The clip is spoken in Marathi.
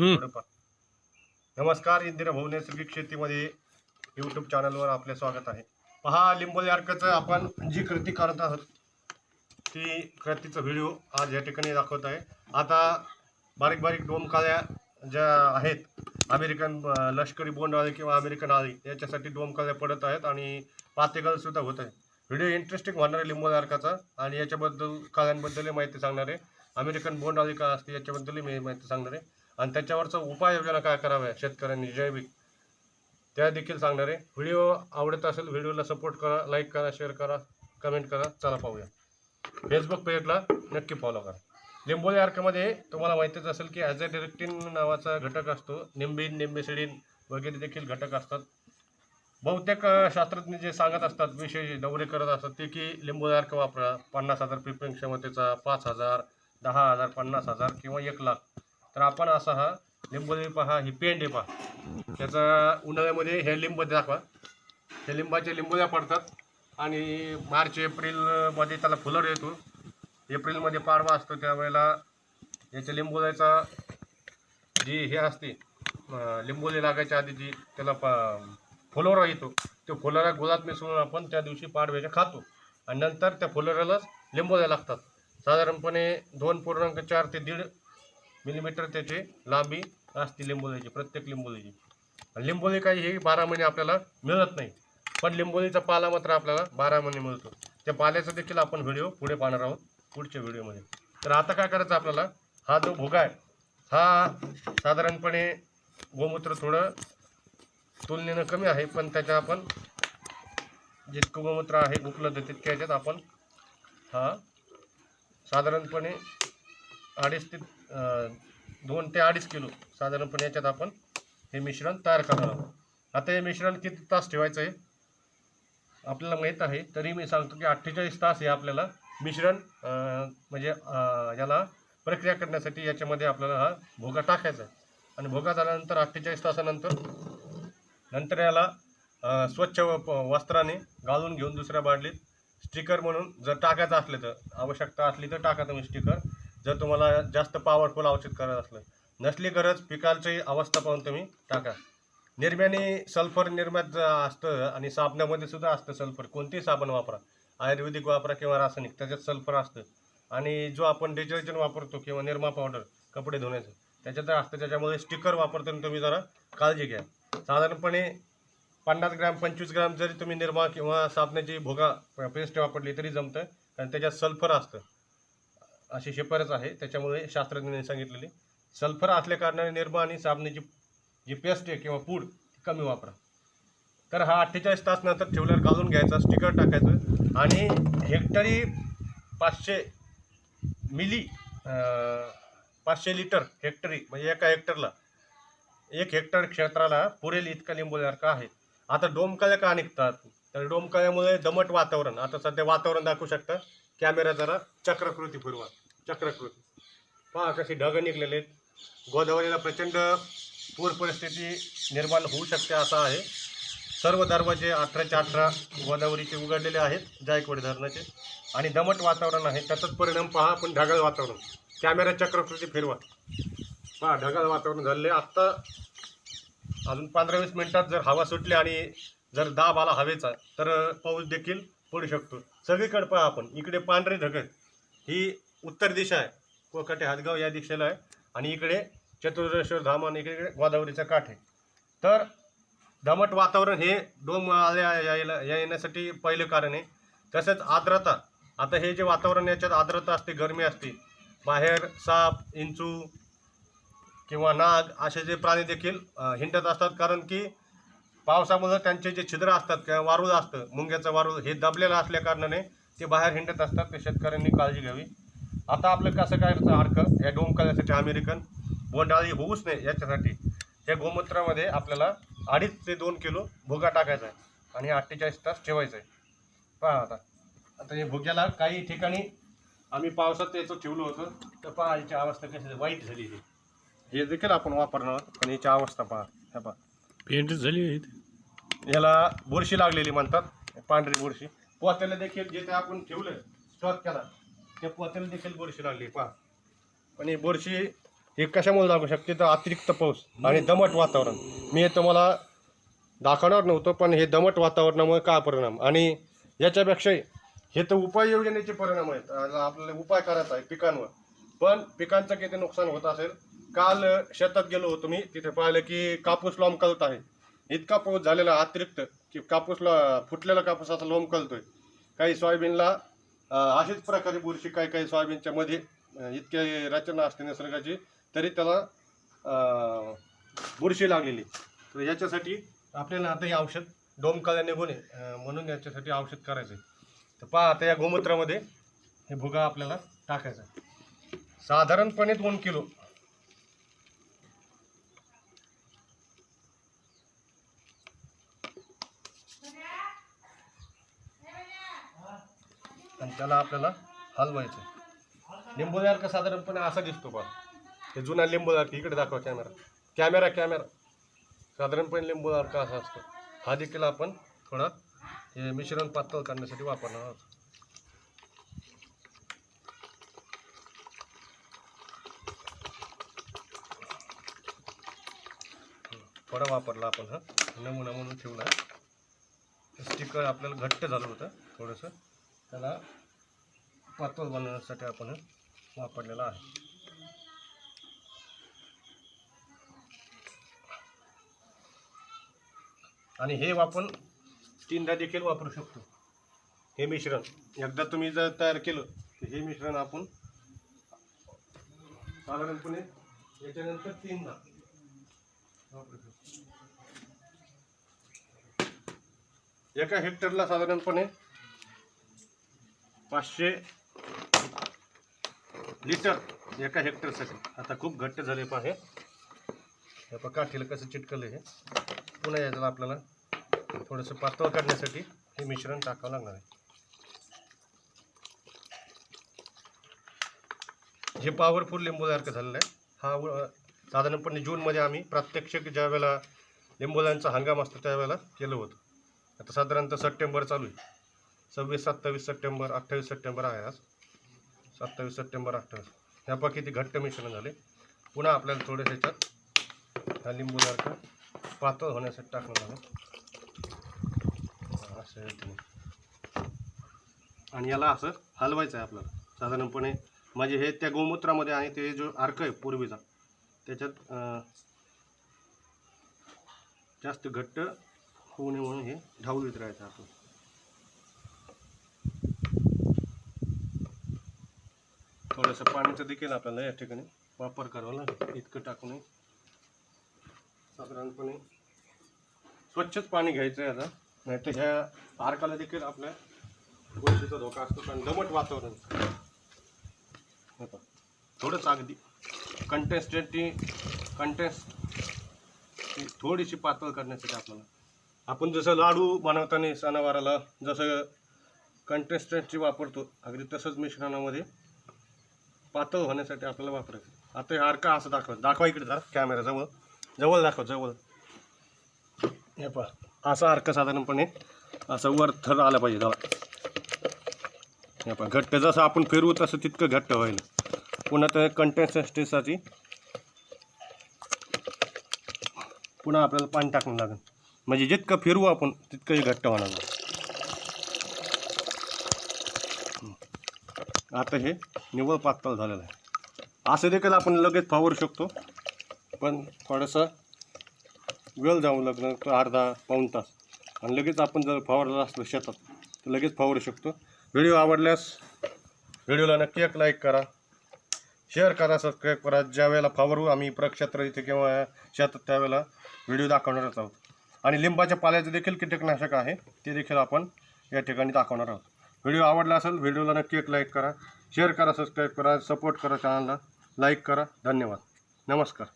हम्म. थोडंफार. नमस्कार इंदिरा भाऊ नैसर्गिक शेतीमध्ये यूट्यूब चॅनलवर आपले स्वागत आहे. पहा लिंबोली आपण जी कृती करत आहोत ती कृतीचा व्हिडिओ आज या ठिकाणी दाखवत आहे. आता बारीक बारीक डोमकाळ्या ज्या आहेत अमेरिकन लष्करी बोंड आळी किंवा अमेरिकन आळी याच्यासाठी डोमकाळ्या पडत आहेत आणि पातेगल सुद्धा होत आहे व्हिडिओ इंटरेस्टिंग होणार आहे लिंबोली अर्काचा आणि याच्याबद्दल काळ्यांबद्दलही माहिती सांगणार आहे. अमेरिकन बोंड आळी का असते याच्याबद्दलही मी माहिती सांगणार आहे. आणि त्याच्यावरचा उपाययोजना काय कराव्या शेतकऱ्यांनी जैविक. त्या देखील सांगणार आहे. व्हिडिओ आवडत असेल व्हिडिओला सपोर्ट करा लाईक करा शेअर करा कमेंट करा. चला पाहूया. फेसबुक पेजला नक्की फॉलो करा. लिंबोली अर्कमध्ये तुम्हाला माहितीच असेल की ॲझॅडिरेक्टिन नावाचा घटक असतो. निंबिन निंबिसिडिन वगैरे देखील घटक असतात. बहुतेक शास्त्रज्ञ जे सांगत असतात विषय दौरे करत असतात ते की लिंबोली अर्क वापरा. पन्नास हजार पिपिंग क्षमतेचा पाच हजार दहा हजार पन्नास हजार किंवा एक लाख. तर आपण असा हा लिंबोली पहा ही पेंड आहे पहा. त्याचा उन्हाळ्यामध्ये हे लिंब दाखवा. हे लिंबाचे लिंबोल्या पडतात आणि मार्च एप्रिलमध्ये त्याला फुलर येतो. एप्रिलमध्ये पाडवा असतो त्यावेळेला याच्या लिंबोल्याचा जी हे असते लिंबोली लागायच्या आधी जी त्याला प फुलोरा येतो तो फुलोरा गुलाब मिसळून आपण त्या दिवशी पाडव्याच्या खातो. आणि नंतर त्या फुलोऱ्यालाच लिंबोल्या लागतात. साधारणपणे दोन पूर्णांक चार ते दीड मिलीमीटर त्याची लांबी असते लिंबोलीची प्रत्येक लिंबोलीची. लिंबोली काही हे बारा महिने आपल्याला मिळत नाही. पण लिंबोलीचा पाला मात्र आपल्याला बारा महिने मिळतो. त्या पाल्याचा देखील आपण व्हिडिओ पुढे पाहणार आहोत पुढच्या व्हिडिओमध्ये. तर आता काय करायचं आपल्याला? हा जो भोगा आहे हा साधारणपणे गोमूत्र थोडं तुलनेनं कमी आहे पण त्याच्या आपण जितकं गोमूत्र आहे उपलब्ध तितक्या याच्यात आपण हा साधारणपणे अडीच ते दोन ते अडीच किलो साधारणपणे याच्यात आपण हे मिश्रण तयार करणार आहोत. आता हे मिश्रण किती तास ठेवायचं आहे? आपल्याला माहीत आहे तरी मी सांगतो की अठ्ठेचाळीस तास हे आपल्याला मिश्रण म्हणजे याला प्रक्रिया करण्यासाठी याच्यामध्ये आपल्याला हा भोगा टाकायचा आहे. आणि भोगा झाल्यानंतर अठ्ठेचाळीस तासानंतर नंतर याला स्वच्छ व वस्त्राने घालून घेऊन दुसऱ्या बाटलीत स्टिकर म्हणून जर टाकायचं असलं तर आवश्यकता असली तर टाका तुम्ही स्टिकर. जर तुम्हाला जास्त पॉवरफुल औषध करायचं असलं. नसली गरज पिकाची अवस्था पाहून तुम्ही टाका. निर्म्याने सल्फर निर्म्यात असतं आणि साबणामध्ये सुद्धा असतं सल्फर कोणतेही साबण वापरा. आयुर्वेदिक वापरा किंवा रासायनिक त्याच्यात सल्फर असतं. आणि जो आपण डिटर्जंट वापरतो किंवा निरमा पावडर कपडे धुण्याचं त्याच्यात असतं. त्याच्यामुळे स्टिकर वापरताना तुम्ही जरा काळजी घ्या. साधारणपणे पन्नास ग्रॅम पंचवीस ग्रॅम जरी तुम्ही निरमा किंवा साबणाची भोगा पेस्ट वापरली तरी जमतं. कारण त्याच्यात सल्फर असतं. अशी शिफारस आहे. त्याच्यामुळे शास्त्रज्ञांनी सांगितलेली सल्फर असल्या कारणाने निर्मा आणि साबणाची जी पेस्ट आहे किंवा पूड कमी वापरा. तर हा अठ्ठेचाळीस तास नंतर ठेवल्यावर घालून घ्यायचा स्टिकर टाकायचं आणि हेक्टरी पाचशे मिली पाचशे लिटर हेक्टरी म्हणजे एका हेक्टरला एक हेक्टर क्षेत्राला पुरेल इतका लिंबूसारखं आहे. आता डोमकाळ्या का निघतात? तर डोमकाळ्यामुळे दमट वातावरण आता सध्या वातावरण दाखवू शकता. कॅमेरा जरा चक्रकृती फिरवा चक्रकृती. पहा कसे ढग निघलेले आहेत. गोदावरीला प्रचंड पूर परिस्थिती निर्माण होऊ शकते असं आहे. सर्व दरवाजे अठराच्या अठरा गोदावरीचे उघडलेले आहेत जायकवाडी धरणाचे. आणि दमट वातावरण आहे. त्याचाच परिणाम पहा पण ढगाळ वातावरण. कॅमेरा चक्रकृती फिरवा. पहा ढगाळ वातावरण झालेले आत्ता अजून पंधरा वीस मिनटात जर हवा सुटली आणि जर दाब आला हवेचा तर पाऊस देखील पडू शकतो. सगळीकडे पहा आपण. इकडे पांढरे ढगत ही उत्तर दिशा आहे. कोकटे हातगाव या दिशेला आहे. आणि इकडे चतुर्देश्वर धाम आणि इकडे गोदावरीचा काठ आहे. तर दमट वातावरण हे डोम आल्या यायला या येण्यासाठी पहिलं कारण आहे. तसंच आर्द्रता. आता हे जे वातावरण याच्यात आर्द्रता असते गरमी असते. बाहेर साप इंचू किंवा नाग असे जे प्राणी देखील हिंडत असतात. कारण की पावसामुळं त्यांचे जे छिद्र असतात किंवा वारूळ असतं मुंग्याचं वारूळ हे दबलेलं असल्या कारणाने ते बाहेर हिंडत असतात. ते शेतकऱ्यांनी काळजी घ्यावी. आता आपलं कसं काय सारखं या डोमकाल्यासाठी अमेरिकन बोंडाळी होऊच नाही याच्यासाठी. या गोमूत्रामध्ये आपल्याला अडीच ते दोन किलो भुगा टाकायचा आहे आणि अठ्ठेचाळीस तास ठेवायचा आहे. पहा आता. आता या भुग्याला काही ठिकाणी आम्ही पावसात याचं ठेवलं होतं. तर पहा याची अवस्था कशी वाईट झाली ही. हे देखील आपण वापरणार आहोत. पण याची अवस्था पहा. हे पहा. पेंट झाली. याला बुरशी लागलेली म्हणतात. पांढरी बुरशी. पोत्याला देखील जिथे आपण ठेवलं स्टॉक केला. त्या पोत्याला देखील बुरशी लागली पहा. पण ही बुरशी हे कशामुळे लागू शकते? तर अतिरिक्त पाऊस आणि दमट वातावरण. मी हे तुम्हाला दाखवणार नव्हतं पण हे दमट वातावरणामुळे काय परिणाम? आणि याच्यापेक्षाही हे तर उपाययोजनेचे परिणाम आहेत. आपल्याला उपाय करायचा आहे पिकांवर. पण पिकांचं किती नुकसान होत असेल? काल शेतात गेलो होतो मी तिथे पाहिलं की कापूस लोंबकळत आहे. इतका पाऊस झालेला अतिरिक्त की कापूसला फुटलेला कापूस असा लोंबकळतोय काही सोयाबीनला अशीच प्रकारे बुरशी काही काही सोयाबीनच्या मध्ये इतक्या रचना असते निसर्गाची तरी त्याला बुरशी लागलेली. तर याच्यासाठी आपल्याला आता हे औषध डोमकाळ्या निघू नये म्हणून याच्यासाठी औषध करायचं आहे तर पहा आता या गोमूत्रामध्ये हे भुगा आपल्याला टाकायचा साधारणपणे दोन किलो आणि त्याला आपल्याला हलवायचं लिंबूदार का साधारणपणे असा दिसतो बा हे जुना लिंबूदार इकडे दाखवा कॅमेरा कॅमेरा कॅमेरा साधारणपणे लिंबूदार का असा असतो. हा देखील आपण थोडा हे मिश्रण पातळ करण्यासाठी वापरणार आहोत. थोडा वापरला आपण हा. नमुना म्हणून ठेवला. स्टिकर आपल्याला घट्ट झालं होतं थोडंसं. त्याला पातळ बनवण्यासाठी आपण वापरलेला आहे. आणि हे आपण तीनदा देखील वापरू शकतो. हे मिश्रण एकदा तुम्ही जर तयार केलं तर हे मिश्रण आपण साधारणपणे याच्यानंतर तीनदा वापरू शकतो. एका हेक्टरला साधारणपणे पाचशे लिटर एका हेक्टरसाठी. आता खूप घट्ट झाले पाहे हे पहा काठीला कसं चिटकलं हे. पुन्हा याच्याला आपल्याला थोडंसं पातळ काढण्यासाठी हे मिश्रण टाकावं लागणार आहे. हे पॉवरफुल लिंबूसारखं झालेलं आहे. हा साधारणपणे जूनमध्ये आम्ही प्रात्यक्षिक ज्या वेळेला लिंबूलांचा हंगाम असतो त्यावेळेला केलं होतं. आता साधारणतः सप्टेंबर चालू आहे. सव्वीस सत्तावीस सप्टेंबर अठ्ठावीस सप्टेंबर आहे आज. सत्तावीस सप्टेंबर अठ्ठावीस. ह्या पहा किती घट्ट मिश्रण झाले. पुन्हा आपल्याला थोडेसे ह्याच्यात हा लिंबूसारखं पातळ होण्यासाठी टाकणार झालं. असं आणि याला असं हलवायचं आहे आपल्याला. साधारणपणे म्हणजे हे त्या गोमूत्रामध्ये आणि ते जो अर्क आहे पूर्वीचा त्याच्यात जास्त घट्ट होऊ नये म्हणून हे ढावळीत राहायचं आपण. थोडंसं पाण्याचं देखील आपल्याला या ठिकाणी वापर करावा लागेल. इतकं टाकू नये साधारणपणे स्वच्छच पाणी घ्यायचं आहे आता. नाही तर ह्या पार्काला देखील आपल्या गोष्टीचा धोका असतो कारण दमट वातावरण. थोडंच अगदी कंटेस्टंटी कंटेस्ट थोडीशी पातळ करण्यासाठी आपल्याला आपण जसं लाडू बनवताना सणावाराला जसं कंटेस्टंटची वापरतो अगदी तसंच मिश्रणामध्ये पातळ होण्यासाठी आपल्याला वापरायचं. आता हे अर्का असं दाखवा. दाखवा इकडे जरा कॅमेरा जवळ. जवळ दाखवा जवळ. हे पहा. असा अर्क साधारणपणे असं वर थर आला पाहिजे जरा हे पहा घट्ट. जसं आपण फिरवू तसं तितकं घट्ट होईल. पुन्हा त्या कंटेस्टन्सीसाठी पुन्हा आपल्याला पाणी टाकणं लागेल. म्हणजे जितकं फिरवू आपण तितकंही घट्ट होणार नाही. हं. आता हे निव्वळ पातळ झालेलं आहे. असं देखील आपण लगेच फावरू शकतो. पण थोडंसं वेळ जाऊ लग्न तर अर्धा पाऊण तास. आणि लगेच आपण जर फवारलं असलं शेतात तर लगेच फवारू शकतो. व्हिडिओ आवडल्यास व्हिडिओला नक्की एक लाईक करा. शेअर करा सबस्क्राईब करा. ज्या वेळेला फवारू आम्ही प्रक्षेत्र इथे किंवा शेतात त्यावेळेला व्हिडिओ दाखवणारच आहोत. आणि लिंबाच्या पाल्याचं देखील कीटकनाशक आहे. ते देखील आपण या ठिकाणी दाखवणार आहोत. व्हिडिओ आवडला असेल व्हिडिओला नक्की एक लाईक करा. शेअर करा सबस्क्राईब करा सपोर्ट करा चॅनलला लाईक करा. धन्यवाद. नमस्कार.